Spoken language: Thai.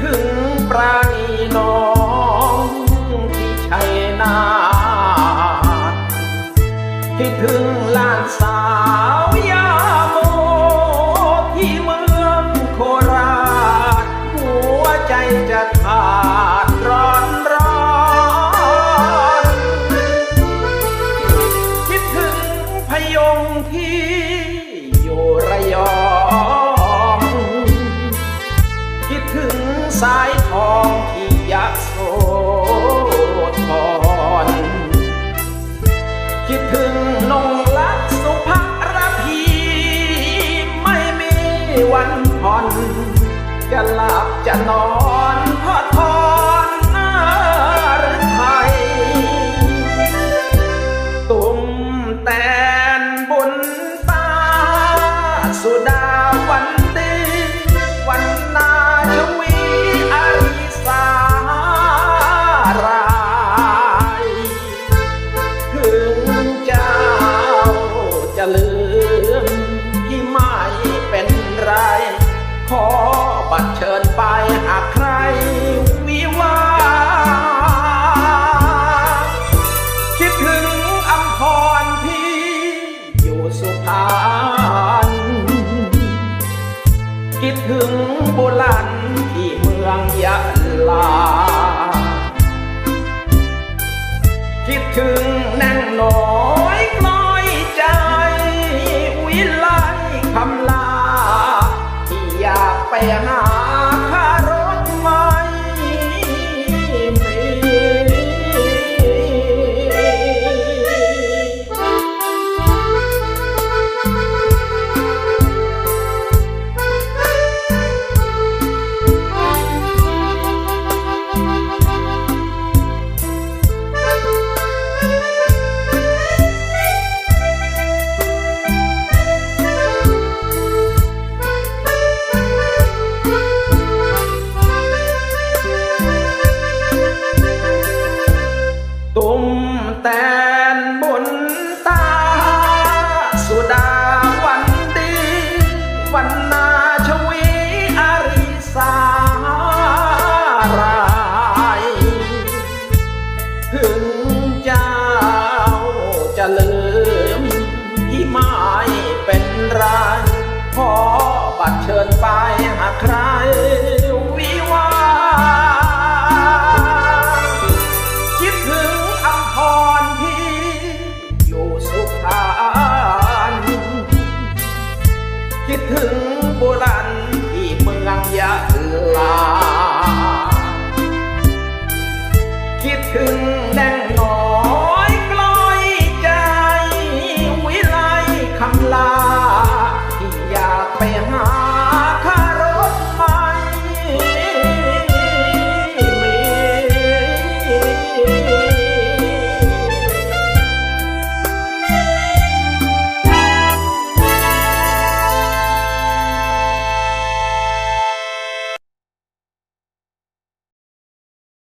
ถึงปราณีน้องที่ชัยนาคิดถึงหลานสาวยาโมที่เมืองโคราช หัวใจจะขาดร้อนร้อนคิดถึงพยงที่ สายทองที่ยักโสธรคิดถึงนงลักสุภรพีไม่มีวันผ่อนจะหลับจะนอนพอทอนนาหรือไทยตุ่มแตนบุญตาสุดา จะลืมพี่ไม่เป็นไร ขอบัตรเชิญไปหากใครวิวา คิดถึงอำพรพี่อยู่สุพรรณคิดถึงโบราณที่เมืองยะลา คิดถึง คิดถึงโบราณที่เมืองยะลา คิดถึงแดงน้อยกลอยใจวิไลคำลาที่อยากไปหา